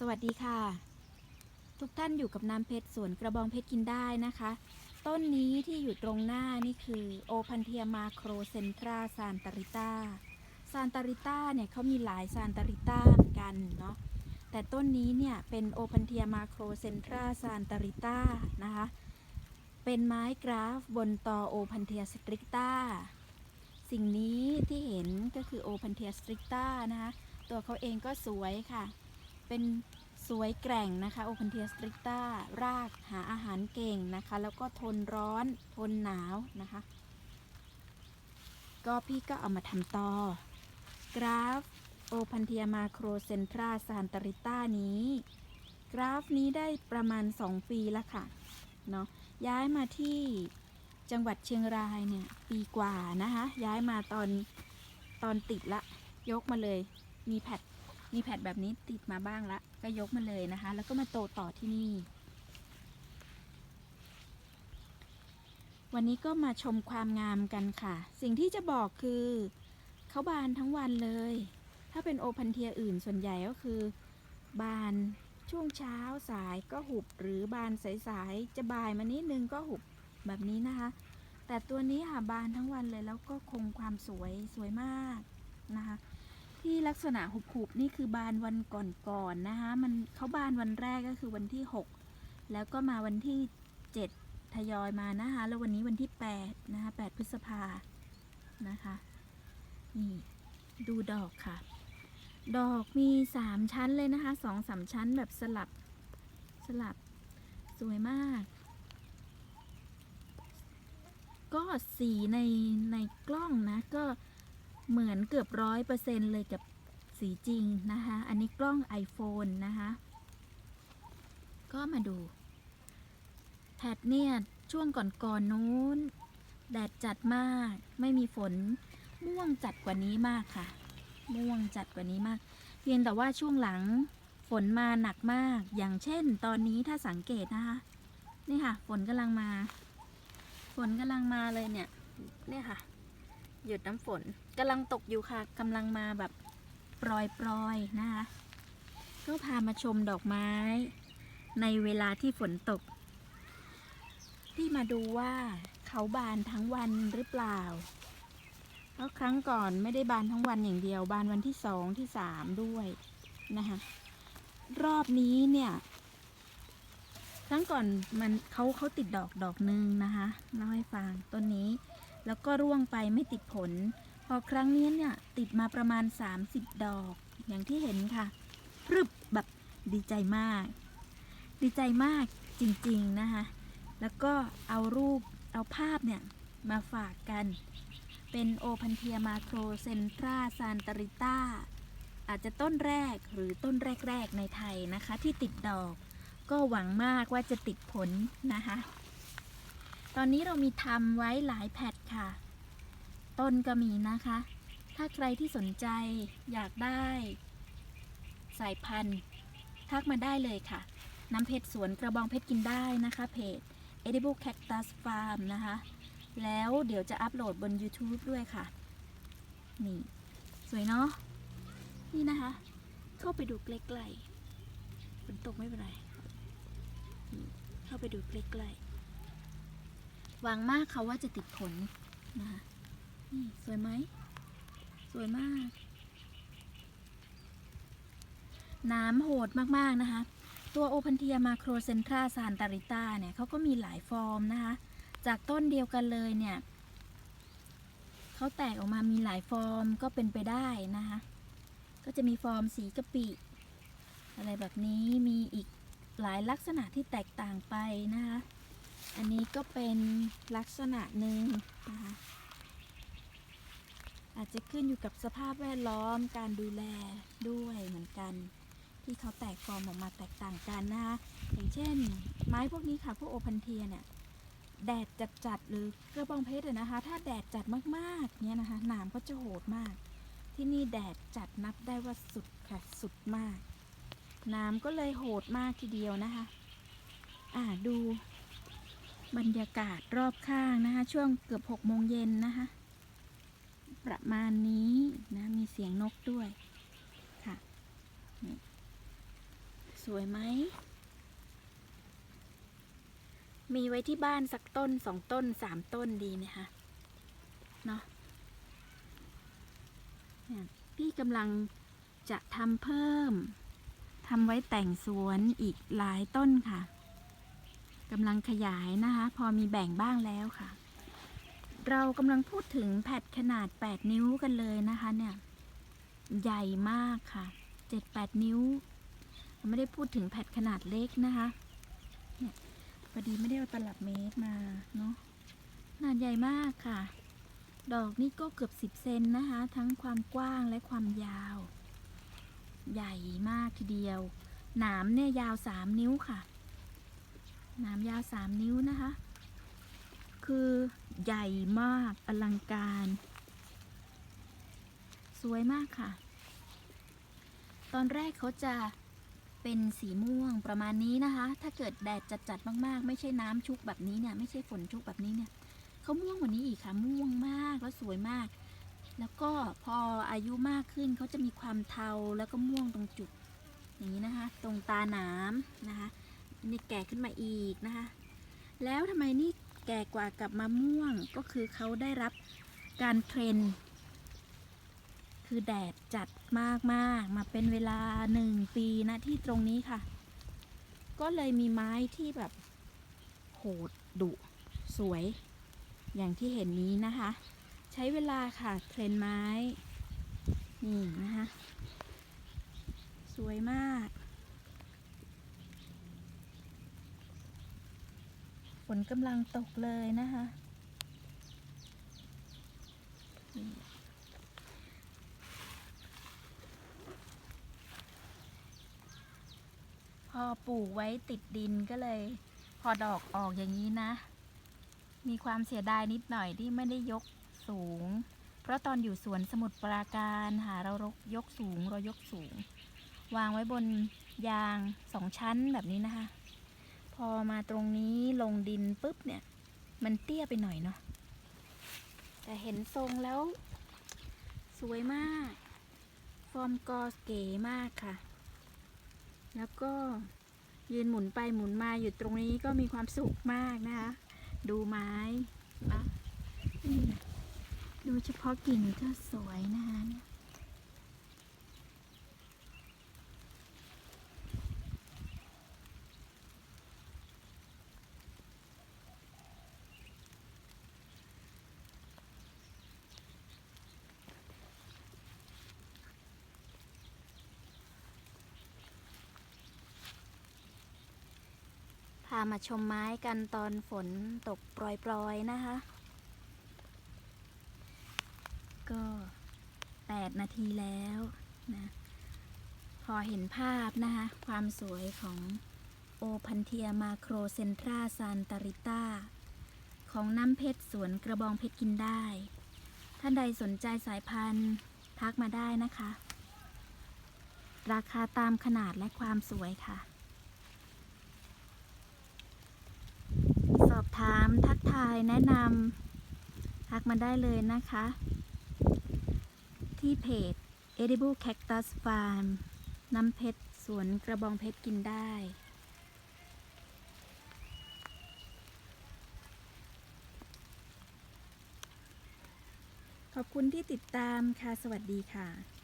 สวัสดีค่ะ ทุกท่านอยู่กับน้ำเพชรสวนกระบองเพชรกินได้นะคะ ต้นนี้ที่อยู่ตรงหน้านี่คือโอพันเทียมาโครเซนทราซานตาริต้าซานตาริต้าเนี่ยเขามีหลายซานตาริต้าเหมือนกันเนาะแต่ต้นนี้เนี่ยเป็นโอพันเทียมาโครเซนทราซานตาริต้านะคะ เป็นไม้กราฟบนตอโอพันเทียสตริกต้าสิ่งนี้ที่เห็นก็คือโอพันเทียสตริกต้านะคะ ตัวเขาเองก็สวยค่ะ เป็นสวยแกร่งนะคะโอ p นเทียสตริกต้ารากหาอาหารเก่งนะคะ แล้วก็ทนร้อนทนหนาวนะคะ ก็พี่ก็เอามาทำต่อกราฟโอพันเทียมาโครเซนทราซานตริต้านี้ กราฟนี้ได้ประมาณ 2 ปีแล้วค่ะเนาะย้ายมาที่จังหวัดเชียงรายเนี่ยปีกว่านะคะ ย้ายมาตอนตอนติดละ ยกมาเลยมีแพด มีแผ่นแบบนี้ติดมาบ้างละ ก็ยกมาเลยนะคะ แล้วก็มาโตต่อที่นี่ วันนี้ก็มาชมความงามกันค่ะ สิ่งที่จะบอกคือเขาบานทั้งวันเลย ถ้าเป็นโอพันเทียอื่นส่วนใหญ่ก็คือ บานช่วงเช้าสายก็หุบ หรือบานสายๆจะบ่ายมานิดนึงก็หุบแบบนี้นะคะ แต่ตัวนี้ค่ะบานทั้งวันเลยแล้วก็คงความสวยสวยมากนะคะ ที่ลักษณะหุบๆนี่คือบานวันก่อนๆนะคะมันเขาบานวันแรกก็คือวันที่ 6 แล้วก็มาวันที่ 7 ทยอยมานะคะแล้ววันนี้วันที่ 8 นะคะ 8 พฤษภานะคะนี่ดูดอกค่ะ ดอกมี 3 ชั้นเลยนะคะสองสามชั้นแบบสลับสลับสวยมาก ก็สีในในกล้องนะก็ เหมือนเกือบร้อยเปอร์เซ็นต์เลยกับสีจริงนะคะ อันนี้กล้อง iPhone นะคะ ก็มาดู แพทเนี่ย ช่วงก่อนๆนนู้น แดดจัดมาก ไม่มีฝน ม่วงจัดกว่านี้มากค่ะ ม่วงจัดกว่านี้มาก เพียงแต่ว่าช่วงหลังฝนมาหนักมาก อย่างเช่น ตอนนี้ถ้าสังเกตนะคะ นี่ค่ะ ฝนกำลังมา ฝนกำลังมาเลยเนี่ย เนี่ยค่ะ หยุดน้ำฝน กำลังตกอยู่ค่ะกำลังมาแบบปลอยปลอยๆนะคะก็พามาชมดอกไม้ ในเวลาที่ฝนตก ที่มาดูว่าเขาบานทั้งวันหรือเปล่าเพราะครั้งก่อนไม่ได้บานทั้งวันอย่างเดียว บานวันที่สองที่สามด้วยนะคะรอบนี้เนี่ย ครั้งก่อนมันเขาเขาติดดอกดอกหนึ่งนะคะเล่าให้ฟังต้นนี้ แล้วก็ร่วงไปไม่ติดผล พอครั้งนี้เนี่ยติดมาประมาณ 30 ดอกอย่างที่เห็นค่ะพรึบแบบดีใจมาก ดีใจมากจริงๆนะคะ แล้วก็เอารูปเอาภาพเนี่ยมาฝากกัน เป็นโอพันเทียมาโครเซนทราซานตาริต้าอาจจะต้นแรกหรือต้นแรก ๆ ในไทยนะคะ ที่ติดดอก ก็หวังมากว่าจะติดผลนะคะ ตอนนี้เรามีทำไว้หลายแพทค่ะ ต้นก็มีนะคะ ถ้าใครที่สนใจอยากได้ สายพันธุ์ ทักมาได้เลยค่ะ น้ำเพชรสวนกระบองเพชรกินได้นะคะ เพจ Edible Cactus Farm นะคะ แล้วเดี๋ยวจะอัปโหลดบน YouTube ด้วยค่ะ นี่ สวยเนาะ นี่นะคะ เข้าไปดูใกล้ๆฝนตกไม่เป็นไร เข้าไปดูใกล้ๆหวังมากค่ะว่าจะติดผลนะคะ นี่สวยไหม สวยมาก น้ำโหดมากๆนะคะ ตัวโอพันเทียมาโครเซนทราซานตาริต้าเนี่ยเขาก็มีหลายฟอร์มนะคะ จากต้นเดียวกันเลยเนี่ยเขาแตกออกมามีหลายฟอร์มก็เป็นไปได้นะคะ ก็จะมีฟอร์มสีกะปิ อะไรแบบนี้มีอีกหลายลักษณะที่แตกต่างไปนะคะ อันนี้ก็เป็นลักษณะหนึ่งนะคะ อาจจะขึ้นอยู่กับสภาพแวดล้อมการดูแลด้วยเหมือนกัน ที่เขาแตกฟอร์มออกมาแตกต่างกันนะคะอย่างเช่น ไม้พวกนี้ค่ะพวกโอพันเทียเนี่ยแดดจัดๆหรือกระบองเพชรนะคะ ถ้าแดดจัดมากๆเนี่ยนะคะหนามก็จะโหดมาก ที่นี่แดดจัดนับได้ว่าสุดค่ะสุดมากน้ำก็เลยโหดมากทีเดียวนะคะ อ่าดูบรรยากาศรอบข้างนะคะ ช่วงเกือบหกโมงเย็นนะคะ ประมาณนี้นะมีเสียงนกด้วยค่ะสวยไหม มีไว้ที่บ้านสักต้นสองต้นสามต้นดีไหมคะเนาะพี่กำลังจะทำเพิ่มทำไว้แต่งสวนอีกหลายต้นค่ะกำลังขยายนะคะ พอมีแบ่งบ้างแล้วค่ะ เรากำลังพูดถึงแผ่นขนาด 8 นิ้วกันเลยนะคะเนี่ย ใหญ่มากค่ะ 7-8 นิ้ว ไม่ได้พูดถึงแผ่นขนาดเล็กนะคะเนี่ยพอดีไม่ได้เอาตลับเมตรมาเนาะขนาดใหญ่มากค่ะ ดอกนี่ก็เกือบ 10 เซนนะคะ ทั้งความกว้างและความยาว ใหญ่มากทีเดียว หนามเนี่ยยาว 3 นิ้วค่ะ หนามยาว 3 นิ้วนะคะ คือใหญ่มากอลังการ สวยมากค่ะ ตอนแรกเขาจะเป็นสีม่วงประมาณนี้นะคะ ถ้าเกิดแดดจัดๆมากๆ ไม่ใช่น้ำชุกแบบนี้เนี่ย ไม่ใช่ฝนชุกแบบนี้เนี่ยเขาม่วงกว่านี้อีกค่ะ ม่วงมากแล้วสวยมาก แล้วก็พออายุมากขึ้นเขาจะมีความเทาแล้วก็ม่วงตรงจุด อย่างนี้นะคะ ตรงตาหนามนะคะนี่แก่ขึ้นมาอีกนะคะ แล้วทำไมนี่ แก่กว่ากับมะม่วงก็คือเขาได้รับการเทรน คือแดดจัดมากมากๆมาเป็นเวลาหนึ่งปีนะที่ตรงนี้ค่ะ ก็เลยมีไม้ที่แบบโหดดุสวย อย่างที่เห็นนี้นะคะ ใช้เวลาค่ะเทรนไม้ นี่นะคะ สวยมาก ฝนกำลังตกเลยนะคะพอปลูกไว้ติดดินก็เลย พอดอกออกอย่างนี้นะ มีความเสียดายนิดหน่อยที่ไม่ได้ยกสูง เพราะตอนอยู่สวนสมุทรปราการหาเรายกสูงเรายกสูง วางไว้บนยางสองชั้นแบบนี้นะคะ พอมาตรงนี้ลงดินปุ๊บเนี่ย มันเตี้ยไปหน่อยเนาะแต่เห็นทรงแล้ว สวยมาก ฟอร์มกอเก๋มากค่ะ แล้วก็ยืนหมุนไปหมุนมาอยู่ตรงนี้ก็มีความสุขมากนะคะ ดูไม้นะดูเฉพาะกิ่งก็สวยนะคะามาชมไม้กันตอนฝนตกโปรยๆนะคะ ก็แปดนาทีแล้วนะ พอเห็นภาพนะคะ ความสวยของโอพันเทียมาโครเซนทราซานตาริต้า ของน้ำเพชรสวนกระบองเพชรกินได้ ท่านใดสนใจสายพันธุ์ทักมาได้นะคะ ราคาตามขนาดและความสวยค่ะ อบถามทักทายแนะนำทักมาได้เลยนะคะ ที่เพจ Edible Cactus Farm น้ำเพชรสวนกระบองเพชรกินได้ขอบคุณที่ติดตามค่ะ สวัสดีค่ะ